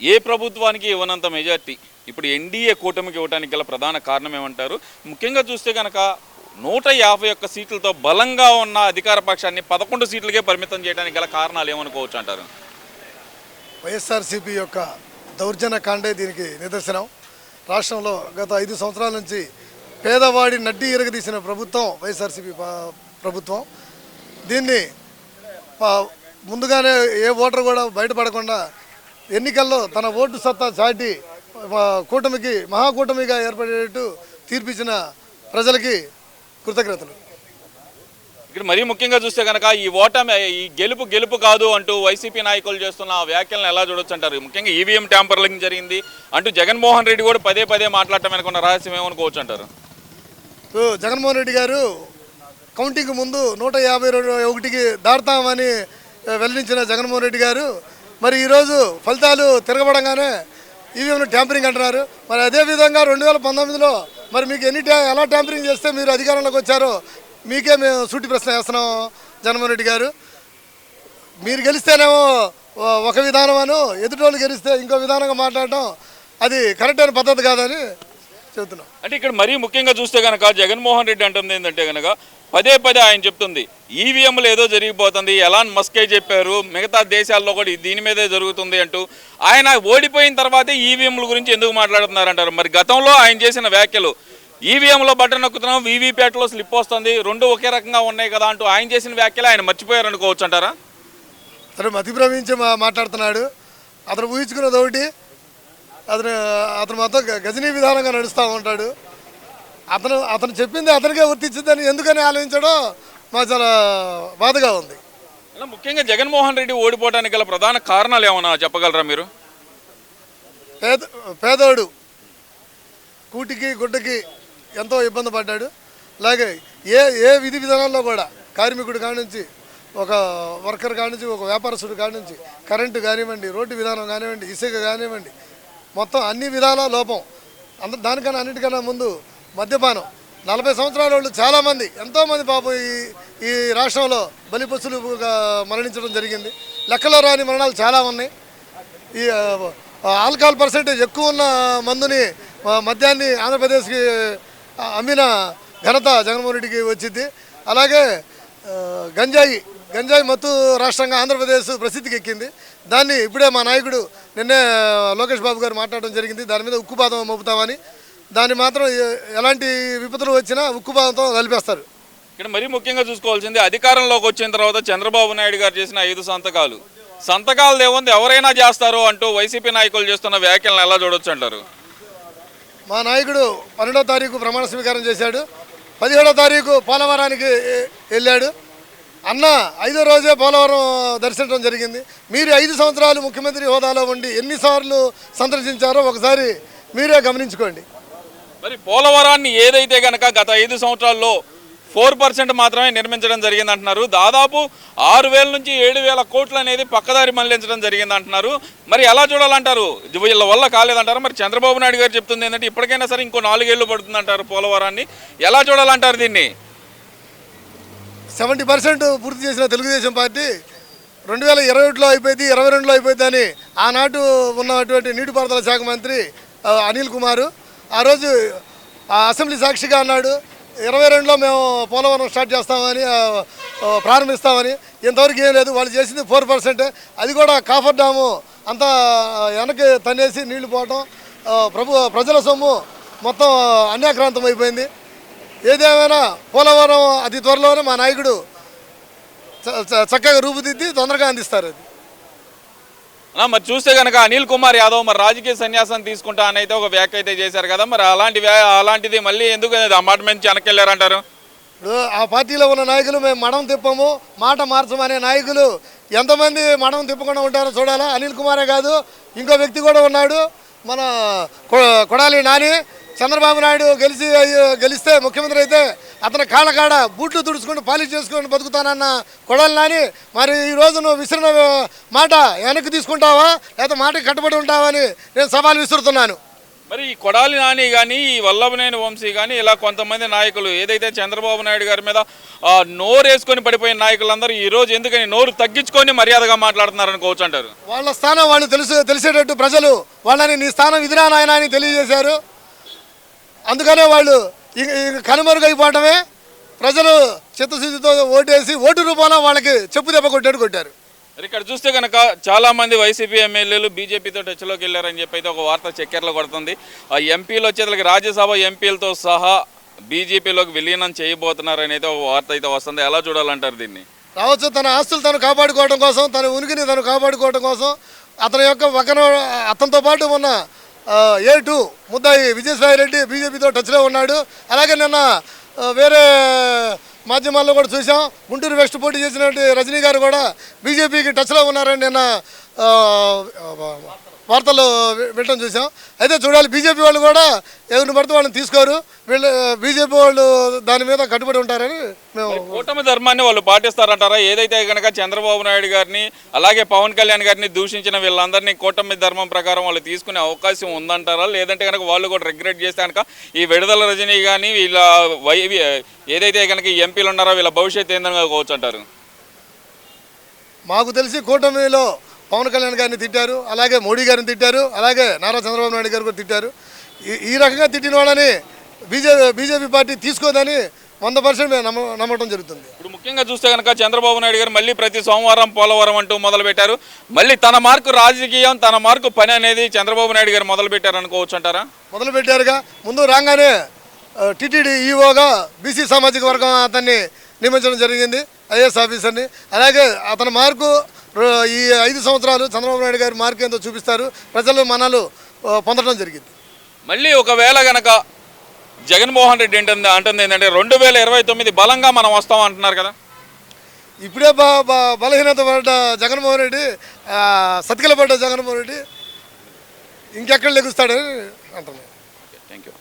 ఏ ప్రభుత్వానికి ఇవ్వనంత మెజార్టీ ఇప్పుడు ఎన్డీఏ కూటమికి ఇవ్వడానికి గల ప్రధాన కారణం ఏమంటారు? ముఖ్యంగా చూస్తే కనుక నూట యాభై ఒక్క సీట్లతో బలంగా ఉన్న అధికార పక్షాన్ని పదకొండు సీట్లకే పరిమితం చేయడానికి గల కారణాలు ఏమనుకోవచ్చు అంటారు? వైఎస్ఆర్సీపీ యొక్క దౌర్జన్య కాండే దీనికి నిదర్శనం. రాష్ట్రంలో గత ఐదు సంవత్సరాల నుంచి పేదవాడి నడ్డి ఇరగదీసిన ప్రభుత్వం వైఎస్ఆర్సీపీ ప్రభుత్వం. దీన్ని ముందుగానే ఏ ఓటర్ కూడా బయటపడకుండా ఎన్నికల్లో తన ఓటు సత్తా చాటి కూటమికి మహాకూటమిగా ఏర్పడేటట్టు తీర్పిచ్చిన ప్రజలకి కృతజ్ఞతలు. ఇక్కడ మరీ ముఖ్యంగా చూస్తే కనుక ఈ ఓటమి ఈ గెలుపు గెలుపు కాదు అంటూ వైసీపీ నాయకులు చేస్తున్న ఆ వ్యాఖ్యలను ఎలా చూడొచ్చు అంటారు ముఖ్యంగా ఈవీఎం ట్యాంపర్లింగ్ జరిగింది. అంటూ జగన్మోహన్ రెడ్డి కూడా పదే పదే మాట్లాడటం వెనుకున్న రహస్యం ఏమనుకోవచ్చు అంటారు జగన్మోహన్ రెడ్డి గారు కౌంటింగ్ ముందు నూట యాభై ఒకటికి దాడతామని వెల్లడించిన జగన్మోహన్ రెడ్డి గారు మరి ఈరోజు ఫలితాలు తిరగబడంగానే ఈవీఎంలు ట్యాంపరింగ్ అంటున్నారు. మరి అదే విధంగా రెండు వేల పంతొమ్మిదిలో మరి మీకు ఎన్ని ఎలా ట్యాంపరింగ్ చేస్తే మీరు అధికారంలోకి వచ్చారో మీకే మేము సూటి ప్రశ్న వేస్తున్నాం జగన్మోహన్ రెడ్డి గారు. మీరు గెలిస్తేనేమో ఒక విధానం అను ఎదుటోళ్ళు గెలిస్తే ఇంకో విధానంగా మాట్లాడటం అది కరెక్ట్ అయిన పద్ధతి కాదని చెబుతున్నాం. అంటే ఇక్కడ మరీ ముఖ్యంగా చూస్తే కనుక జగన్మోహన్ రెడ్డి అంటుంది ఏంటంటే కనుక పదే పదే ఆయన చెప్తుంది ఈవీఎంలు ఏదో జరిగిపోతుంది ఎలాన్ మస్కే చెప్పారు మిగతా దేశాల్లో కూడా దీని మీదే జరుగుతుంది అంటూ ఆయన ఓడిపోయిన తర్వాతే ఈవీఎంల గురించి ఎందుకు మాట్లాడుతున్నారంటారు? మరి గతంలో ఆయన చేసిన వ్యాఖ్యలు ఈవీఎంలో బటన్ నొక్కుతున్నాం వీవీప్యాట్లో స్లిప్ వస్తుంది రెండు ఒకే రకంగా ఉన్నాయి కదా అంటూ ఆయన చేసిన వ్యాఖ్యలు ఆయన మర్చిపోయారు అనుకోవచ్చు అంటారా? అతను మతిభ్రమించి మా మాట్లాడుతున్నాడు. అతను ఊహించుకున్నది ఒకటి అతను అతను మొత్తం గజనీ విధానంగా నడుస్తూ ఉంటాడు. అతను అతను చెప్పింది అతనికే వర్తించిందని ఎందుకని ఆలోచించడం మాకు చాలా బాధగా ఉంది. అలా ముఖ్యంగా జగన్మోహన్ రెడ్డి ఓడిపోవడానికి గల ప్రధాన కారణాలు ఏమన్నా చెప్పగలరా మీరు? పేద పేదోడు కూటికి గుడ్డకి ఎంతో ఇబ్బంది పడ్డాడు. అలాగే ఏ ఏ విధి విధానాల్లో కూడా కార్మికుడు కాడి నుంచి ఒక వర్కర్ కాడి నుంచి ఒక వ్యాపారస్తుడు కాడి నుంచి కరెంటు కానివ్వండి రోడ్డు విధానం కానివ్వండి ఇసుక కానివ్వండి మొత్తం అన్ని విధాల లోపం. అంత దానికన్నా అన్నిటికన్నా ముందు మద్యపానం. నలభై సంవత్సరాల వాళ్ళు చాలామంది ఎంతోమంది పాపం ఈ ఈ రాష్ట్రంలో బలిపశులు మరణించడం జరిగింది. లెక్కలో రాని మరణాలు చాలా ఉన్నాయి. ఈ ఆల్కహాల్ పర్సెంటేజ్ ఎక్కువ ఉన్న మందుని మద్యాన్ని ఆంధ్రప్రదేశ్కి అమ్మిన ఘనత జగన్మోహన్ రెడ్డికి వచ్చింది. అలాగే గంజాయి గంజాయి మత్తు రాష్ట్రంగా ఆంధ్రప్రదేశ్ ప్రసిద్ధికి ఎక్కింది. దాన్ని ఇప్పుడే మా నాయకుడు నిన్నే లోకేష్ బాబు గారు మాట్లాడడం జరిగింది. దాని మీద ఉక్కుపాదం మోపుతామని దాన్ని మాత్రం ఎలాంటి విపత్తులు వచ్చినా ఉక్కుపాదంతో కలిపేస్తారు. ఇక్కడ మరీ ముఖ్యంగా చూసుకోవాల్సింది అధికారంలోకి వచ్చిన తర్వాత చంద్రబాబు నాయుడు గారు చేసిన ఐదు సంతకాలు. సంతకాలు ఏముంది? ఎవరైనా చేస్తారు అంటూ వైసీపీ నాయకులు చేస్తున్న వ్యాఖ్యలను ఎలా చూడొచ్చు అంటారు? మా నాయకుడు పన్నెండో తారీఖు ప్రమాణ స్వీకారం చేశాడు. పదిహేడో తారీఖు పోలవరానికి వెళ్ళాడు. అన్న ఐదో రోజే పోలవరం దర్శించడం జరిగింది. మీరు ఐదు సంవత్సరాలు ముఖ్యమంత్రి హోదాలో ఉండి ఎన్నిసార్లు సందర్శించారో ఒకసారి మీరే గమనించుకోండి. మరి పోలవరాన్ని ఏదైతే కనుక గత ఐదు సంవత్సరాల్లో ఫోర్ పర్సెంట్ మాత్రమే నిర్మించడం జరిగింది అంటున్నారు దాదాపు ఆరు వేల నుంచి ఏడు వేల కోట్లు అనేది పక్కదారి మళ్ళించడం జరిగింది అంటున్నారు మరి ఎలా చూడాలంటారు? వీళ్ళ వల్ల కాలేదంటారు? మరి చంద్రబాబు నాయుడు గారు చెప్తుంది ఏంటంటే ఇప్పటికైనా సరే ఇంకో నాలుగేళ్ళు పడుతుంది అంటారు పోలవరాన్ని. ఎలా చూడాలంటారు దీన్ని? సెవెంటీ పర్సెంట్ పూర్తి చేసిన తెలుగుదేశం పార్టీ రెండు వేల ఇరవై ఒకటిలో అయిపోయింది ఇరవై రెండులో అయిపోయిందని ఆనాటు ఉన్నటువంటి నీటిపారుదల శాఖ మంత్రి అనిల్ కుమార్ ఆ రోజు ఆ అసెంబ్లీ సాక్షిగా అన్నాడు ఇరవై రెండులో మేము పోలవరం స్టార్ట్ చేస్తామని ప్రారంభిస్తామని. ఇంతవరకు ఏం లేదు వాళ్ళు చేసింది ఫోర్ పర్సెంటే. అది కూడా కాఫర్ డ్యాము అంతా వెనక్కి తన్నేసి నీళ్ళు పోవటం ప్రభు ప్రజల సొమ్ము మొత్తం అన్యాక్రాంతం అయిపోయింది. ఏదేమైనా పోలవరం అతి త్వరలోనే మా నాయకుడు చ- చ- చక్కగా రూపుదిద్ది తొందరగా అందిస్తారు అది. మరి చూస్తే కనుక అనిల్ కుమార్ యాదవ్ మరి రాజకీయ సన్యాసం తీసుకుంటా అని అయితే ఒక వ్యాఖ్య అయితే చేశారు కదా మరి అలాంటి వ్యా- అలాంటిది మళ్ళీ ఎందుకు ఆ మాట నుంచి వెనకెళ్ళారంటారు ఇప్పుడు ఆ పార్టీలో ఉన్న నాయకులు మేము మడం తిప్పము మాట మార్చమనే నాయకులు ఎంతమంది మడం తిప్పకుండా ఉంటారో చూడాలా? అనిల్ కుమారే కాదు ఇంకో వ్యక్తి కూడా ఉన్నాడు. మన కొ- కొడాలి నాని చంద్రబాబు నాయుడు గెలిచి గెలిస్తే ముఖ్యమంత్రి అయితే అతని కాళ్ళ కాడ బూట్లు తుడుచుకొని పాలిష్ చేసుకొని బతుకుతానన్న కొడాలి నాని. మరి ఈ నువ్వు విసిరిన మాట వెనక్కి తీసుకుంటావా? లేదా మాటకి కట్టుబడి ఉంటావా అని నేను సవాల్ విసురుతున్నాను. మరి ఈ కొడాలి నాని కానీ ఈ వల్లభనేని వంశీ కానీ ఇలా కొంతమంది నాయకులు ఏదైతే చంద్రబాబు నాయుడు గారి మీద నోరు వేసుకొని పడిపోయిన నాయకులందరూ ఈ రోజు ఎందుకని నోరు తగ్గించుకొని మర్యాదగా మాట్లాడుతున్నారని అనుకోవచ్చు అంటారు? వాళ్ళ స్థానం వాళ్ళు తెలుసు తెలిసేటట్టు ప్రజలు వాళ్ళని నీ స్థానం ఇదిరా నాయన అని తెలియజేశారు. అందుకనే వాళ్ళు ఇక ఇక కనుమరుగైపోవటమే ప్రజలు చిత్తశుద్ధితో ఓటేసి ఓటు రూపాన వాళ్ళకి చెప్పు దెబ్బ కొట్టాడు కొట్టారు. ఇక్కడ చూస్తే కనుక చాలా మంది వైసీపీ ఎమ్మెల్యేలు బీజేపీతో టచ్లోకి వెళ్ళారని చెప్పి అయితే ఒక వార్త చక్కెరలో కొడుతుంది. ఆ ఎంపీలు వచ్చేసరికి రాజ్యసభ ఎంపీలతో సహా బీజేపీలోకి విలీనం చేయబోతున్నారని అయితే ఒక వార్త అయితే వస్తుంది. ఎలా చూడాలంటారు దీన్ని? రావచ్చు తన ఆస్తులు తను కాపాడుకోవడం కోసం తన ఉనికిని తను కాపాడుకోవడం కోసం అతని యొక్క పక్కన అతనితో పాటు ఉన్న ఏ టూ ముద్దాయి విజయసాయి రెడ్డి బీజేపీతో టచ్లో ఉన్నాడు. అలాగే నిన్న వేరే మాధ్యమాల్లో కూడా చూసాం గుంటూరు వెస్ట్ పోటీ చేసినటువంటి రజనీ గారు కూడా బీజేపీకి టచ్లో ఉన్నారని నిన్న ఆ, వార్తల్లో వి- వినటం చూసాం అయితే చూడాలి బీజేపీ వాళ్ళు కూడా ఎవరిని పడితే వాళ్ళని తీసుకోరు. వీళ్ళు బీజేపీ వాళ్ళు దాని మీద కట్టుబడి ఉంటారని మేము కూటమి ధర్మాన్ని వాళ్ళు పాటిస్తారంటారా? ఏదైతే కనుక చంద్రబాబు నాయుడు గారిని అలాగే పవన్ కళ్యాణ్ గారిని దూషించిన వీళ్ళందరినీ కూటమి ధర్మం ప్రకారం వాళ్ళు తీసుకునే అవకాశం ఉందంటారా? లేదంటే కనుక వాళ్ళు కూడా రిగ్రెట్ చేస్తే కనుక ఈ విడుదల రజనీ కానీ వీళ్ళ వై ఏదైతే కనుక ఎంపీలు ఉన్నారో వీళ్ళ భవిష్యత్తు ఏందని కోచ్ అంటారు మాకు తెలిసి కూటమిలో పవన్ కళ్యాణ్ గారిని తిట్టారు అలాగే మోడీ గారిని తిట్టారు అలాగే నారా చంద్రబాబు నాయుడు గారు కూడా తిట్టారు. ఈ- ఈ రకంగా తిట్టిన వాళ్ళని బీజేపీ బీజేపీ పార్టీ తీసుకోదని వంద పర్సెంట్ మేము నమ్మ నమ్మటం జరుగుతుంది. ఇప్పుడు ముఖ్యంగా చూస్తే కనుక చంద్రబాబు నాయుడు గారు మళ్ళీ ప్రతి సోమవారం పోలవరం అంటూ మొదలు పెట్టారు మళ్ళీ తన మార్కు రాజకీయం తన మార్కు పని అనేది చంద్రబాబు నాయుడు గారు మొదలు పెట్టారు అనుకోవచ్చు అంటారా? మొదలు పెట్టారుగా ముందు రాగానే టిటిడి ఈఓగా బీసీ సామాజిక వర్గం అతన్ని నియమించడం జరిగింది. ఐఏఎస్ ఆఫీసర్ని. అలాగే అతని మార్కు ఈ ఐదు సంవత్సరాలు చంద్రబాబు నాయుడు గారి మార్కు ఎంతో చూపిస్తారు. ప్రజలు మనాలు పొందడం జరిగింది. మళ్ళీ ఒకవేళ గనక జగన్మోహన్ రెడ్డి అంటుంది అంటుంది ఏంటంటే రెండు వేల ఇరవై తొమ్మిది బలంగా మనం వస్తాం అంటున్నారు కదా. ఇప్పుడే బ బలహీనత పడ్డ జగన్మోహన్ రెడ్డి సతికిల పడ్డ జగన్మోహన్ రెడ్డి ఇంకెక్కడ లెగుస్తాడని అంటున్నాను. Thank you